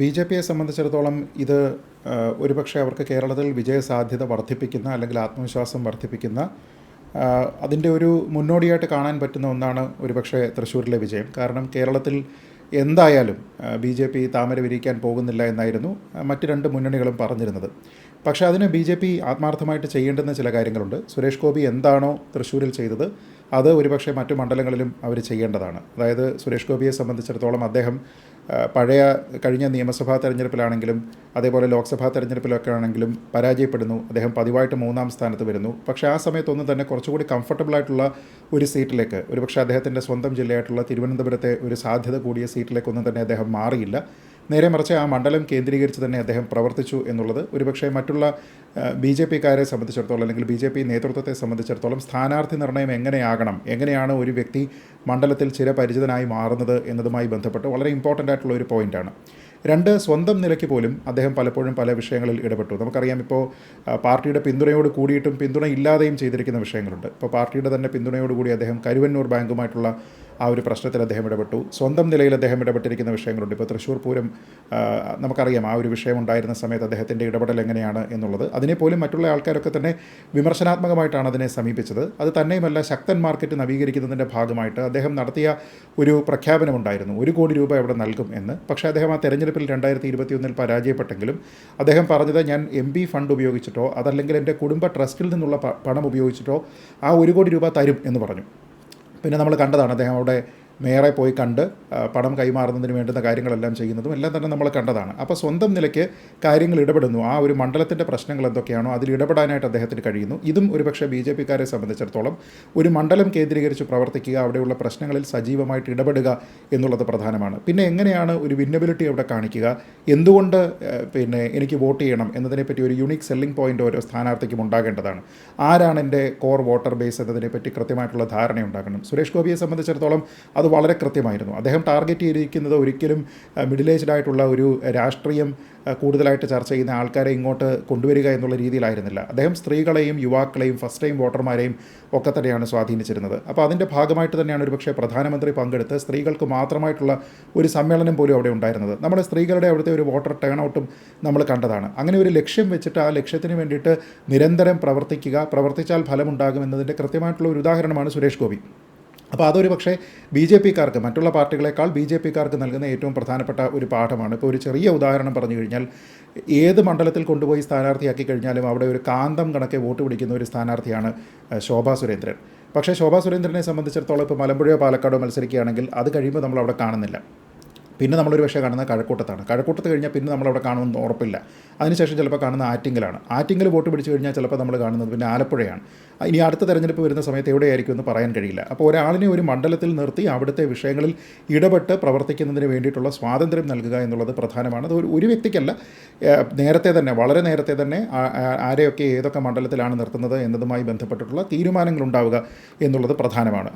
B J പിയെ സംബന്ധിച്ചിടത്തോളം ഇത് ഒരുപക്ഷെ അവർക്ക് കേരളത്തിൽ വിജയസാധ്യത വർദ്ധിപ്പിക്കുന്ന അല്ലെങ്കിൽ ആത്മവിശ്വാസം വർദ്ധിപ്പിക്കുന്ന അതിന്റെ ഒരു മുന്നോടിയായിട്ട് കാണാൻ പറ്റുന്ന ഒന്നാണ് ഒരുപക്ഷെ തൃശ്ശൂരിലെ വിജയം. കാരണം കേരളത്തിൽ എന്തായാലും ബി ജെ പി താമര വിരിക്കാൻ പോകുന്നില്ല എന്നായിരുന്നു മറ്റ് രണ്ട് മുന്നണികളും പറഞ്ഞിരുന്നത്. പക്ഷേ അതിന് ബി ജെ പി ആത്മാർത്ഥമായിട്ട് ചെയ്യേണ്ടുന്ന ചില കാര്യങ്ങളുണ്ട്. സുരേഷ് ഗോപി എന്താണോ തൃശ്ശൂരിൽ ചെയ്തത് അത് ഒരുപക്ഷെ മറ്റു മണ്ഡലങ്ങളിലും അവർ ചെയ്യേണ്ടതാണ്. അതായത് സുരേഷ് ഗോപിയെ സംബന്ധിച്ചിടത്തോളം അദ്ദേഹം പഴയ കഴിഞ്ഞ നിയമസഭാ തെരഞ്ഞെടുപ്പിലാണെങ്കിലും അതേപോലെ ലോക്സഭാ തെരഞ്ഞെടുപ്പിലൊക്കെ ആണെങ്കിലും പരാജയപ്പെടുന്നു. അദ്ദേഹം പതിവായിട്ട് മൂന്നാം സ്ഥാനത്ത് വരുന്നു. പക്ഷേ ആ സമയത്തൊന്നും തന്നെ കുറച്ചുകൂടി കംഫർട്ടബിൾ ആയിട്ടുള്ള ഒരു സീറ്റിലേക്ക് ഒരുപക്ഷെ അദ്ദേഹത്തിന്റെ സ്വന്തം ജില്ലയായിട്ടുള്ള തിരുവനന്തപുരത്തെ ഒരു സാധ്യത കൂടിയ സീറ്റിലേക്കൊന്നും തന്നെ അദ്ദേഹം മാറിയില്ല. നേരെ മറിച്ച് ആ മണ്ഡലം കേന്ദ്രീകരിച്ച് തന്നെ അദ്ദേഹം പ്രവർത്തിച്ചു എന്നുള്ളത്. ഒരുപക്ഷെ മറ്റുള്ള ബി ജെ പിക്കാരെ സംബന്ധിച്ചിടത്തോളം അല്ലെങ്കിൽ ബി ജെ പി നേതൃത്വത്തെ സംബന്ധിച്ചിടത്തോളം സ്ഥാനാർത്ഥി നിർണയം എങ്ങനെയാകണം? എങ്ങനെയാണ് ഒരു വ്യക്തി മണ്ഡലത്തിൽ ചിരപരിചിതനായി മാറുന്നത് എന്നതുമായി ബന്ധപ്പെട്ട് വളരെ ഇമ്പോർട്ടന്റ് ആയിട്ടുള്ള ഒരു പോയിന്റാണ് രണ്ട് സ്വന്തം നിലയ്ക്ക് പോലും അദ്ദേഹം പലപ്പോഴും പല വിഷയങ്ങളിൽ ഇടപെട്ടു. നമുക്കറിയാം ഇപ്പോൾ പാർട്ടിയുടെ പിന്തുണയോട് കൂടിയിട്ടും പിന്തുണ ഇല്ലാതെയും ചെയ്തിരിക്കുന്ന വിഷയങ്ങളുണ്ട്. ഇപ്പോൾ പാർട്ടിയുടെ തന്നെ പിന്തുണയോടുകൂടി അദ്ദേഹം കരുവന്നൂർ ബാങ്കുമായിട്ടുള്ള ആ ഒരു പ്രശ്നത്തിൽ അദ്ദേഹം ഇടപെട്ടു. സ്വന്തം നിലയിൽ അദ്ദേഹം ഇടപെട്ടിരിക്കുന്ന വിഷയങ്ങളുണ്ട്. ഇപ്പോൾ തൃശ്ശൂർ പൂരം നമുക്കറിയാം ആ ഒരു വിഷയം ഉണ്ടായിരുന്ന സമയത്ത് അദ്ദേഹത്തിന്റെ ഇടപെടൽ എങ്ങനെയാണ് എന്നുള്ളത്. അതിനെപ്പോലും മറ്റുള്ള ആൾക്കാരൊക്കെ തന്നെ വിമർശനാത്മകമായിട്ടാണ് അതിനെ സമീപിച്ചത്. അത് തന്നെയുമല്ല ശക്തൻ മാർക്കറ്റ് നവീകരിക്കുന്നതിന്റെ ഭാഗമായിട്ട് അദ്ദേഹം നടത്തിയ ഒരു പ്രഖ്യാപനമുണ്ടായിരുന്നു. ഒരു കോടി രൂപ അവിടെ നൽകും എന്ന്. പക്ഷേ അദ്ദേഹം ആ തെരഞ്ഞെടുപ്പിൽ രണ്ടായിരത്തി ഇരുപത്തിയൊന്നിൽ പരാജയപ്പെട്ടെങ്കിലും അദ്ദേഹം പറഞ്ഞത് ഞാൻ എം പി ഫണ്ട് ഉപയോഗിച്ചിട്ടോ അതല്ലെങ്കിൽ എന്റെ കുടുംബ ട്രസ്റ്റിൽ നിന്നുള്ള പണം ഉപയോഗിച്ചിട്ടോ ആ ഒരു കോടി രൂപ തരും എന്ന് പറഞ്ഞു. പിന്നെ നമ്മൾ കണ്ടതാണ് അദ്ദേഹം അവിടെ മേയറെ പോയി കണ്ട് പണം കൈമാറുന്നതിന് വേണ്ടുന്ന കാര്യങ്ങളെല്ലാം ചെയ്യുന്നതും എല്ലാം തന്നെ നമ്മൾ കണ്ടതാണ്. അപ്പോൾ സ്വന്തം നിലയ്ക്ക് കാര്യങ്ങൾ ഇടപെടുന്നു. ആ ഒരു മണ്ഡലത്തിന്റെ പ്രശ്നങ്ങൾ എന്തൊക്കെയാണോ അതിൽ ഇടപെടാനായിട്ട് അദ്ദേഹത്തിന് കഴിയുന്നു. ഇതും ഒരുപക്ഷെ ബി ജെ പിക്കാരെ സംബന്ധിച്ചിടത്തോളം ഒരു മണ്ഡലം കേന്ദ്രീകരിച്ച് പ്രവർത്തിക്കുക അവിടെയുള്ള പ്രശ്നങ്ങളിൽ സജീവമായിട്ട് ഇടപെടുക എന്നുള്ളത് പ്രധാനമാണ്. പിന്നെ എങ്ങനെയാണ് ഒരു വിന്നബിലിറ്റി അവിടെ കാണിക്കുക? എന്തുകൊണ്ട് പിന്നെ എനിക്ക് വോട്ട് ചെയ്യണം എന്നതിനെപ്പറ്റി ഒരു യുണീക്ക് സെല്ലിംഗ് പോയിന്റ് ഓരോ സ്ഥാനാർത്ഥിക്കും ഉണ്ടാകേണ്ടതാണ്. ആരാണ് എന്റെ കോർ വോട്ടർ ബേസ് എന്നതിനെപ്പറ്റി കൃത്യമായിട്ടുള്ള ധാരണ ഉണ്ടാക്കണം സുരേഷ് ഗോപിയെ സംബന്ധിച്ചിടത്തോളം അത് വളരെ കൃത്യമായിരുന്നു. അദ്ദേഹം ടാർഗറ്റ് ചെയ്തിരിക്കുന്നത് ഒരിക്കലും മിഡിൽ ഏജ്ഡ് ആയിട്ടുള്ള ഒരു രാഷ്ട്രീയം കൂടുതലായിട്ട് ചർച്ച ചെയ്യുന്ന ആൾക്കാരെ ഇങ്ങോട്ട് കൊണ്ടുവരിക എന്നുള്ള രീതിയിലായിരുന്നില്ല. അദ്ദേഹം സ്ത്രീകളെയും യുവാക്കളെയും ഫസ്റ്റ് ടൈം വോട്ടർമാരെയും ഒക്കെ തന്നെയാണ് സ്വാധീനിച്ചിരുന്നത്. അപ്പോൾ അതിന്റെ ഭാഗമായിട്ട് തന്നെയാണ് ഒരുപക്ഷെ പ്രധാനമന്ത്രി പങ്കെടുത്ത് സ്ത്രീകൾക്ക് മാത്രമായിട്ടുള്ള ഒരു സമ്മേളനം പോലും അവിടെ ഉണ്ടായിരുന്നത്. നമ്മുടെ സ്ത്രീകളുടെ അവിടുത്തെ ഒരു വോട്ടർ ടേൺ ഔട്ടും നമ്മൾ കണ്ടതാണ്. അങ്ങനെ ഒരു ലക്ഷ്യം വെച്ചിട്ട് ആ ലക്ഷ്യത്തിന് വേണ്ടിയിട്ട് നിരന്തരം പ്രവർത്തിക്കുക പ്രവർത്തിച്ചാൽ ഫലമുണ്ടാകും എന്നതിന്റെ കൃത്യമായിട്ടുള്ള ഒരു ഉദാഹരണമാണ് സുരേഷ് ഗോപി. അപ്പോൾ അതൊരു പക്ഷേ ബി ജെ പിക്കാർക്ക് മറ്റുള്ള പാർട്ടികളെക്കാൾ ബി ജെ പിക്കാർക്ക് നൽകുന്ന ഏറ്റവും പ്രധാനപ്പെട്ട ഒരു പാഠമാണ്. ഇപ്പോൾ ഒരു ചെറിയ ഉദാഹരണം പറഞ്ഞു കഴിഞ്ഞാൽ ഏത് മണ്ഡലത്തിൽ കൊണ്ടുപോയി സ്ഥാനാർത്ഥിയാക്കി കഴിഞ്ഞാലും അവിടെ ഒരു കാന്തം കണക്കെ വോട്ട് പിടിക്കുന്ന ഒരു സ്ഥാനാർത്ഥിയാണ് ശോഭാ സുരേന്ദ്രൻ. പക്ഷേ ശോഭാ സുരേന്ദ്രനെ സംബന്ധിച്ചിടത്തോളം ഇപ്പോൾ മലമ്പുഴയോ പാലക്കാടോ മത്സരിക്കുകയാണെങ്കിൽ അത് കഴിയുമ്പോൾ നമ്മൾ അവിടെ കാണുന്നില്ല. പിന്നെ നമ്മളൊരു പക്ഷേ കാണുന്നത് കഴക്കൂട്ടത്താണ്. കഴക്കൂട്ടത്ത് കഴിഞ്ഞാൽ പിന്നെ നമ്മളവിടെ കാണുമെന്ന് ഉറപ്പില്ല. അതിനുശേഷം ചിലപ്പോൾ കാണുന്ന ആറ്റിങ്ങലാണ്. ആറ്റിങ്ങൽ വോട്ട് പിടിച്ചു കഴിഞ്ഞാൽ ചിലപ്പോൾ നമ്മൾ കാണുന്നത് പിന്നെ ആലപ്പുഴയാണ്. ഇനി അടുത്ത തെരഞ്ഞെടുപ്പ് വരുന്ന സമയത്ത് എവിടെയായിരിക്കും എന്ന് പറയാൻ കഴിയില്ല. അപ്പോൾ ഒരാളിനെ ഒരു മണ്ഡലത്തിൽ നിർത്തി അവിടുത്തെ വിഷയങ്ങളിൽ ഇടപെട്ട് പ്രവർത്തിക്കുന്നതിന് വേണ്ടിയിട്ടുള്ള സ്വാതന്ത്ര്യം നൽകുക എന്നുള്ളത് പ്രധാനമാണ്. അത് ഒരു വ്യക്തിക്കല്ല നേരത്തെ തന്നെ വളരെ നേരത്തെ തന്നെ ആരെയൊക്കെ ഏതൊക്കെ മണ്ഡലത്തിലാണ് നിർത്തുന്നത് എന്നതുമായി ബന്ധപ്പെട്ടിട്ടുള്ള തീരുമാനങ്ങൾ ഉണ്ടാവുക എന്നുള്ളത് പ്രധാനമാണ്.